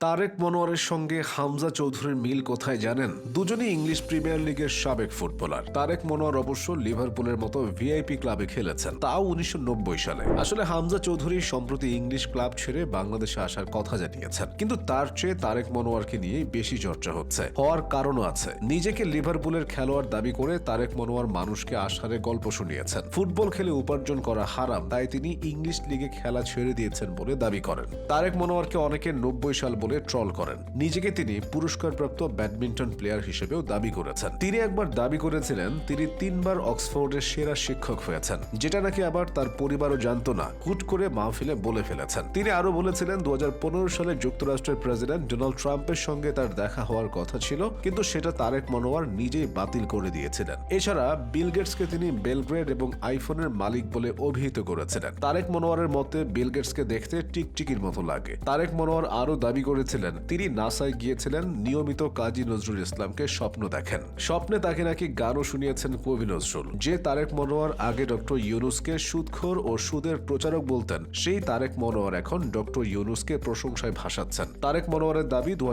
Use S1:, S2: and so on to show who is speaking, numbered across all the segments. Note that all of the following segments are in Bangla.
S1: তারেক মনোয়ারের সঙ্গে হামজা চৌধুরীর মিল কোথায় জানেন? দুজনেই ইংলিশ প্রিমিয়ার লিগের সাবেক ফুটবলার। তারেক মনোয়ার অবশ্য লিভারপুলের মতো ভিআইপি ক্লাবে খেলেছেন। তাও উনিশশো সালে। আসলে হামজা চৌধুরী সম্প্রতি ইংলিশ ক্লাব ছেড়ে বাংলাদেশে আসার কথা জানিয়েছেন। কিন্তু তার চেয়ে তারেক মনোয়ারকে নিয়ে বেশি চর্চা হচ্ছে। হওয়ার কারণও আছে। নিজেকে লিভারপুলের খেলোয়াড় দাবি করে তারেক মনোয়ার মানুষকে আসারে গল্প শুনিয়েছেন। ফুটবল খেলে উপার্জন করা হারাম, তাই তিনি ইংলিশ লিগে খেলা ছেড়ে দিয়েছেন বলে দাবি করেন। তারেক মনোয়ারকে অনেকে নব্বই সাল বলে ট্রল করেন। নিজেকে তিনি পুরস্কারপ্রাপ্ত ব্যাডমিন্টন প্লেয়ার হিসেবেও দাবি করেছেন। তিনি একবার দাবি করেছিলেন, তিনি তিনবার অক্সফোর্ডের সেরা শিক্ষক হয়েছেন, যেটা নাকি আবার তার পরিবারও জানতো না, হুট করে মাহফিলে বলে ফেলেছেন। তিনি আরও বলেছিলেন দু সালে যুক্তরাষ্ট্রের প্রেসিডেন্ট ডোনাল্ড ট্রাম্পের সঙ্গে তার দেখা হওয়ার কথা ছিল, কিন্তু সেটা তারেক মনোয়ার নিজেই বাতিল করে দিয়েছিলেন। এছাড়া বিল গেটসকে তিনি বেলগ্রেড এবং আইফোনের মালিক বলে অভিহিত করেছিলেন। তারেক মনোয়ারের মতে, বিল গেটসকে দেখতে টিকটিকির মতো লাগে। তারেক মনোয়ার আরও দাবি করেছিলেন। তিনি নাসায় গিয়েছিলেন, নিয়মিত কাজী নজরুল ইসলামকে স্বপ্ন দেখেন। স্বপ্নে তাকে নাকি গানও শুনিয়েছেন কবি নজরুল। যে তারেক মনোয়ার, আগে ডক্টর ইউনুসকে সুদখোর ও সুদের প্রচারক বলতেন, সেই তারেক মনোয়ার এখন ডক্টর ইউনুসকে প্রশংসায় ভাসাচ্ছেন। তারেক মনোয়ারের দাবি দু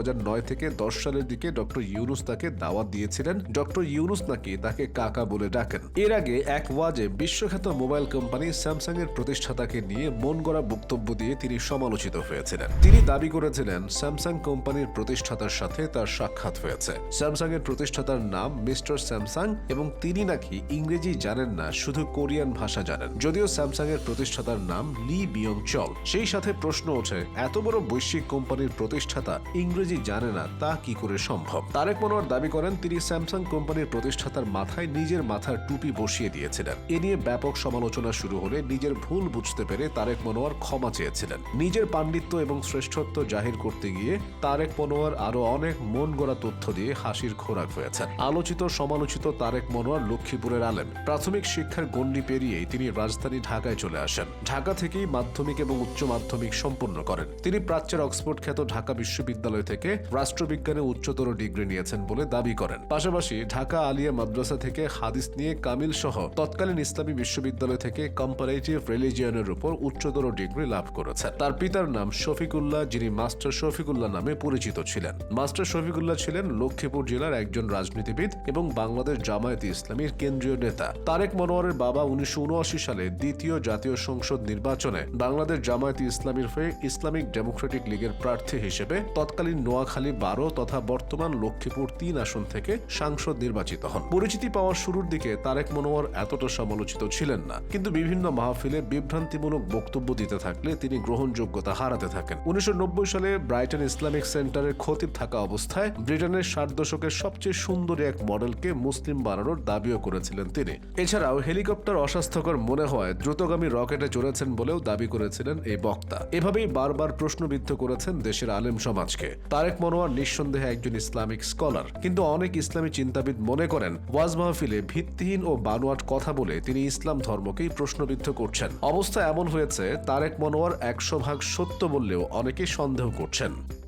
S1: থেকে দশ সালের দিকে ডক্টর ইউনুস তাকে দাওয়াত দিয়েছিলেন। ডক্টর ইউনুস নাকি তাকে কাকা বলে ডাকেন। এর আগে এক ওয়াজে বিশ্বখ্যাত মোবাইল কোম্পানি স্যামসাং এর প্রতিষ্ঠাতাকে নিয়ে মন গড়া বক্তব্য দিয়ে তিনি সমালোচিত হয়েছিলেন। তিনি দাবি করেছিলেন স্যামসাং কোম্পানির প্রতিষ্ঠাতার সাথে তার সাক্ষাৎ হয়েছে। স্যামসাং এর প্রতিষ্ঠাতার নাম মিস্টার স্যামসাং এবং তিনি নাকি ইংরেজি জানেন না, শুধু কোরিয়ান ভাষা জানেন। যদিও স্যামসাং এর প্রতিষ্ঠাতার নাম লি বিয়ং চল সেই সাথে প্রশ্ন ওঠে, এত বড় বৈশ্বিক কোম্পানির প্রতিষ্ঠাতা ইংরেজি জানে না, তা কি করে সম্ভব? তারেক মনোয়ার দাবি করেন, তিনি স্যামসাং কোম্পানির প্রতিষ্ঠাতার মাথায় নিজের মাথার টুপি বসিয়ে দিয়েছিলেন। এ নিয়ে ব্যাপক সমালোচনা শুরু হলে নিজের ভুল বুঝতে পেরে তারেক মনোয়ার ক্ষমা চেয়েছিলেন। নিজের পাণ্ডিত্য এবং শ্রেষ্ঠত্ব জাহির করতে গিয়ে তারেক মনোয়ার আরও অনেক মন গড়া তথ্য দিয়ে হাসির খোরাক হয়েছেন। আলোচিত, সমালোচিত তারেক মনোয়ার লক্ষ্মীপুরের আলেম। প্রাথমিক শিক্ষার গণ্ডি পেরিয়েই তিনি রাজধানী ঢাকায় চলে আসেন। ঢাকা থেকেই মাধ্যমিক এবং উচ্চ মাধ্যমিক সম্পন্ন করেন। তিনি প্রাচ্যের অক্সফোর্ড খ্যাত ঢাকা বিশ্ববিদ্যালয় থেকে রাষ্ট্রবিজ্ঞানে উচ্চতর ডিগ্রি নিয়েছেন বলে দাবি করেন। পাশাপাশি ঢাকা আলিয়া মাদ্রাসা থেকে হাদিস নিয়ে কামিল সহ তৎকালীন ইসলামী বিশ্ববিদ্যালয় থেকে কম্পারেটিভ রিলিজিয়নের উপর উচ্চতর ডিগ্রি লাভ করেছেন। তার পিতার নাম শফিকুল্লাহ, যিনি মাস্টার শফিকুল্লাহ নামে পরিচিত ছিলেন। মাস্টার শফিকুল্লাহ ছিলেন লক্ষ্মীপুর জেলার একজন রাজনীতিবিদ এবং বাংলাদেশ জামায়াতে ইসলামীর কেন্দ্রীয় নেতা। তারেক মনোয়ারের বাবা উনিশশো সালে দ্বিতীয় জাতীয় সংসদ নির্বাচনে বাংলাদেশ জামায়াতে ইসলামীর হয়ে ইসলামিক ডেমোক্রেটিক লীগের প্রার্থী হিসেবে তৎকালীন নোয়াখালী বারো তথা বর্তমান লক্ষ্মীপুর তিন আসন থেকে সাংসদ নির্বাচিত হন। পরিচিতি পাওয়ার শুরুর দিকে তারেক মনোয়ার এতটা সমালোচিত ছিলেন না। কিন্তু বিভিন্ন মাহফিলে বিভ্রান্তিমূলক বক্তব্য দিতে থাকলে তিনি গ্রহণযোগ্যতা হারাতে থাকেন। উনিশশো নব্বই সালে ব্রাইটন ইসলামিক সেন্টারের খতিব থাকা অবস্থায় ব্রিটেনের ষাট দশকের সবচেয়ে সুন্দরী এক মডেলকে মুসলিম বানানোর দাবিও করেছিলেন তিনি। এছাড়াও হেলিকপ্টার অস্বাস্থ্যকর মনে হয় দ্রুতগামী রকেটে চড়েছেন বলেও দাবি করেছিলেন এই বক্তা। এভাবেই বারবার প্রশ্নবিদ্ধ করেছেন দেশের আলেম সমাজকে। তারেক মনোয়ার নিঃসন্দেহে একজন ইসলামিক স্কলার। কিন্তু অনেক ইসলামী চিন্তাবিদ মনে করেন, ওয়াজ মাহফিলে ভিত্তিহীন ও বানোয়াট কথা বলে তিনি ইসলাম ধর্মকেই প্রশ্নবিদ্ধ করছেন। অবস্থা এমন হয়েছে, তারেক মনোয়ার একশো ভাগ সত্য বললেও অনেকেই সন্দেহ করছেন। Jim.